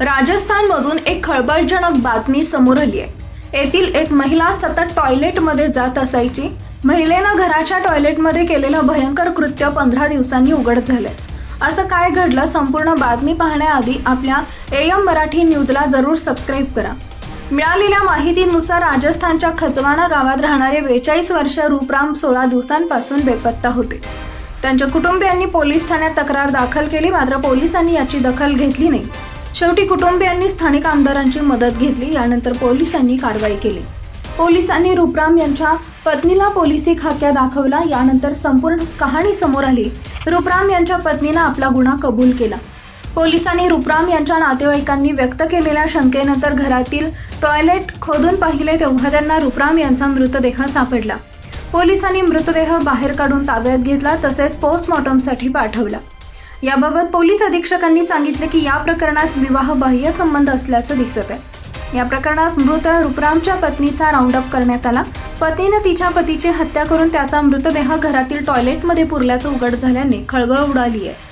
राजस्थानमधून एक खळबळजनक बातमी समोर आली आहे. येथील एक महिला सतत टॉयलेटमध्ये जात असायची. महिलेनं घराच्या टॉयलेटमध्ये केलेलं भयंकर कृत्य पंधरा दिवसांनी उघड झालंय. असं काय घडलं संपूर्ण बातमी पाहण्याआधी आपल्या ए एम मराठी न्यूजला जरूर सबस्क्राईब करा. मिळालेल्या माहितीनुसार राजस्थानच्या खचवाणा गावात राहणारे बेचाळीस वर्ष रूपराम सोळा दिवसांपासून बेपत्ता होते. त्यांच्या कुटुंबियांनी पोलीस ठाण्यात तक्रार दाखल केली मात्र पोलिसांनी याची दखल घेतली नाही. शेवटी कुटुंबियांनी स्थानिक आमदारांची मदत घेतली यानंतर पोलिसांनी कारवाई केली. पोलिसांनी रूपराम यांच्या पत्नीला पोलिसी खाक्या दाखवला यानंतर संपूर्ण कहाणी समोर आली. रूपराम यांच्या पत्नीनं आपला गुन्हा कबूल केला. पोलिसांनी रूपराम यांच्या नातेवाईकांनी व्यक्त केलेल्या शंकेनंतर घरातील टॉयलेट खोदून पाहिले तेव्हा त्यांना रूपराम यांचा मृतदेह सापडला. पोलिसांनी मृतदेह बाहेर काढून ताब्यात घेतला तसेच पोस्टमॉर्टमसाठी पाठवला. याबाबत पोलीस अधीक्षकांनी सांगितले की या प्रकरणात विवाहबाह्य संबंध असल्याचं दिसत आहे. या प्रकरणात मृत रुपरामच्या पत्नीचा राऊंडअप करण्यात आला. पत्नीनं तिच्या पतीची हत्या करून त्याचा मृतदेह घरातील टॉयलेटमध्ये पुरल्याचं उघड झाल्याने खळबळ उडाली आहे.